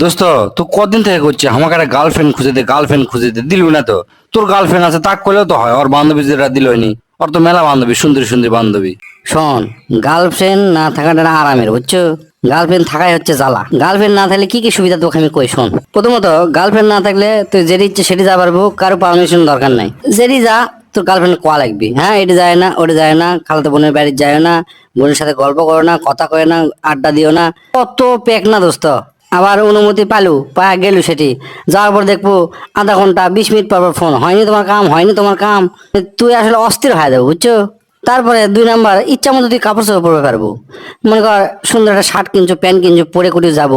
দোস্ত তুই কদিন থেকে করছিস আমাকে একটা গার্লফ্রেন্ড খুঁজে দে গার্লফ্রেন্ড খুঁজে দে দিলু না তো। তোর গার্লফ্রেন্ড আছে, তাক করলেও তো হয়, ওর বান্ধবী যেটা দিল হয়নি। ওর তো মেলা বান্ধবী, সুন্দরী সুন্দরী বান্ধবী। শোন গার্লফ্রেন্ড না থাকাটা আরামের বুঝছ? গার্লফ্রেন্ড থাকাই হচ্ছে জ্বালা। গার্লফ্রেন্ড না থাকলে কি কি সুবিধা তোকে আমি কই, শোন। প্রথমত গার্লফ্রেন্ড না থাকলে তুই যেটি ইচ্ছে সেটি যা পারব, কারও পারমিশন দরকার নাই। যেটি যা, তোর গার্লফ্রেন্ড কোয়া লাগবি হ্যাঁ? এটি যায় না, ওটি যায় না, খালাতো বোনের বাড়ি যায় না, বোনের সাথে গল্প করো না, কথা কয় না, আড্ডা দিও না। কত পেক না দোস্ত। আবার অনুমতি পালু, পায়া গেলু সেটি। যাওয়ার পর দেখব আধা ঘণ্টা, বিশ মিনিট পর ফোন। হয়নি তোমার কাম, হয়নি তোমার কাম। তুই আসলে অস্থির হয়ে যাব, বুঝছ? তারপরে দুই নাম্বার, ইচ্ছা মতো তুই কাপড় চোপড় পরবে পারব। মনে কর, সুন্দর একটা শার্ট কিনছো, প্যান্ট কিনছো, পরে কুটে যাব।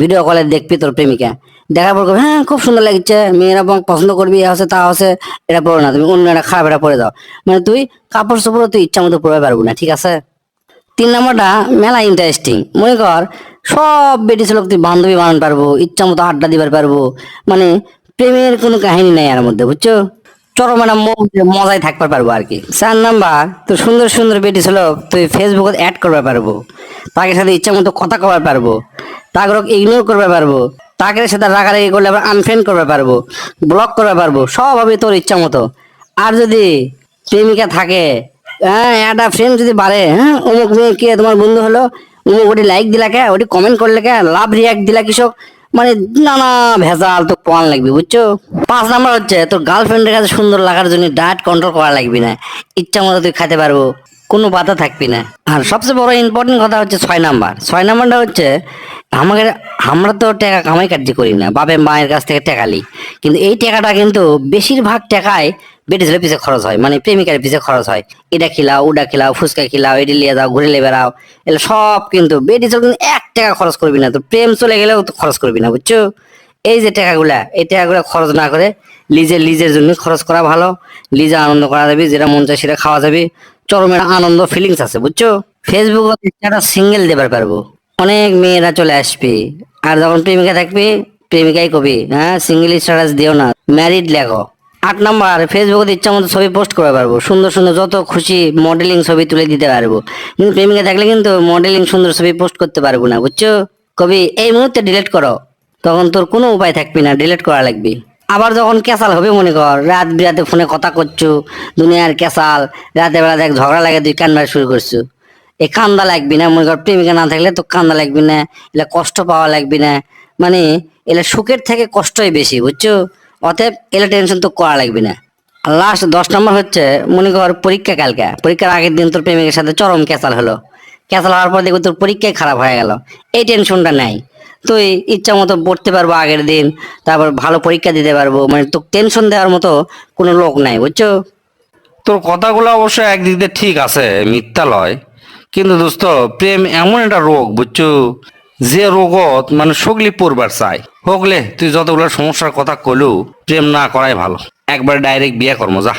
ভিডিও কলে দেখবি তোর প্রেমিকা। দেখার পর হ্যাঁ খুব সুন্দর লাগছে, মেয়েরা পছন্দ করবি, এ হচ্ছে, তা হচ্ছে, এটা পড়ো না, তুমি অন্য একটা খারাপ এটা পরে দাও। মানে তুই কাপড় চোপড় তুই ইচ্ছা মতো পরবে পারব না, ঠিক আছে? তিন নম্বরটা, মেলা ইন্টারেস্টিং মনে কর সব বেটি ছিল তুই বান্ধবী বানাতে পারব, ইচ্ছা মতো আড্ডা দিবার পারব। মানে প্রেমের কোনো কাহিনী নাই এর মধ্যে, বুঝছ? চরম একটা মজায় থাকতে পারব আর কি। চার নাম্বার তো সুন্দর সুন্দর বেটি ছিল তুই ফেসবুকে অ্যাড করতে পারব। তাকে সাথে ইচ্ছা মতো কথা কবার পারব। তাকে ইগনোর করতে পারব। তাকে সাথে রাগারাগি করলে আবার আনফ্রেন্ড করতে পারব। ব্লক করতে পারব। সব হবে তোর ইচ্ছা মতো। আর যদি প্রেমিকা থাকে হ্যাঁ একটা ফ্রেন্ড যদি বাড়ে হ্যাঁ অমুক মেয়ে কে তোমার বন্ধু হলো ওটি লাইক দিলা কে ওটি কমেন্ট করলে কে, লাভ রিয়াক্ট দিলা কৃষক। মানে নানা ভেজাল তো পান লাগবে, বুঝছ? পাঁচ নাম্বার হচ্ছে, তোর গার্লফ্রেন্ডের কাছে সুন্দর লাগার জন্য ডায়েট কন্ট্রোল করা লাগবে না। ইচ্ছা মতো তুই খেতে পারব, কোনো বাধা থাকবি না। আর সবচেয়ে বড় ইম্পর্টেন্ট কথা হচ্ছে ছয় নাম্বার। ছয় নাম্বারটা হচ্ছে আমাদের আমরা তো টাকা কামাই কার্য করি না, বাপে মায়ের কাছ থেকে টাকা লি। কিন্তু এই টাকাটা কিন্তু বেশিরভাগ টাকায় ছেলে পিছিয়ে খরচ হয় মানে প্রেমিকার পিছিয়ে খরচ হয়। এটা খিলাও, ওটা খিলাও, ফুচকা খিলাও এটি লিয়ে যাও, ঘুরে বেড়াও এগুলো সব কিন্তু বেটি ছেলে কিন্তু এক টাকা খরচ করবি না। তো প্রেম চলে গেলেও তো খরচ করবি না, বুঝছ? এই যে টাকাগুলা, এই টাকাগুলা খরচ না করে লিজের লিজের জন্য খরচ করা ভালো লিজে আনন্দ করা যাবে, যেটা মন চায় সেটা খাওয়া যাবে। চরমের আনন্দ ফিলিংস আছে, বুঝছ? ফেসবুক একটা সিঙ্গেল দেবার পারব। অনেক মেয়েরা চলে আসবে, আর যখন প্রেমিকা থাকবে, প্রেমিকাই কবি? হ্যাঁ সিঙ্গেল স্ট্যাটাস দিও না। ম্যারিড লেখো। আট নাম্বার ফেসবুকে ইচ্ছা মতো ছবি পোস্ট করতে পারব। সুন্দর সুন্দর যত খুশি মডেলিং ছবি তুলে দিতে পারব। কিন্তু প্রেমিকা থাকলে কিন্তু মডেলিং সুন্দর ছবি পোস্ট করতে পারব না, বুঝছ? কবি, এই মুহূর্তে ডিলেট করো। তখন তোর কোনো উপায় থাকবি না ডিলেট করা লাগবে। আবার যখন ক্যাসাল হবে, মনে কর, রাত বিরাতে ফোনে কথা করছ, দুনিয়ার ক্যাসাল রাতে বেলা দেখ ঝগড়া লাগে, তুই কান্না শুরু করছ। এই কান্দা লাগবি না, মনে কর, প্রেমিকা না থাকলে তো কান্দা লাগবি না, এলা কষ্ট পাওয়া লাগবি না। মানে এলা সুখের থেকে কষ্টই বেশি, বুঝছ? অতএব এলে টেনশন তো করা লাগবে না। লাস্ট দশ নম্বর হচ্ছে, মনে কর পরীক্ষা কালকে। পরীক্ষার আগের দিন তোর প্রেমিকের সাথে চরম ক্যাসাল হলো। ক্যাসাল হওয়ার পর দেখব তোর পরীক্ষায় খারাপ হয়ে গেল। এই টেনশনটা নাই। তুই ইচ্ছা মতো পড়তে পারব আগের দিন, তারপর ভালো পরীক্ষা দিতে পারব। মানে তোর টেনশন দেওয়ার মতো কোনো লোক নাই, বুঝছ? তোর কথাগুলো অবশ্য একদিক দিয়ে ঠিক আছে মিথ্যা লয় কিন্তু দোস্ত, প্রেম এমন একটা রোগ, বুঝছ? যে রোগত মানে সগলি পড়বার চাই হোকলে তুই যতগুলো সমস্যার কথা কলু প্রেম না করাই ভালো। একবার ডাইরেক্ট বিয়ে কর্ম, যা।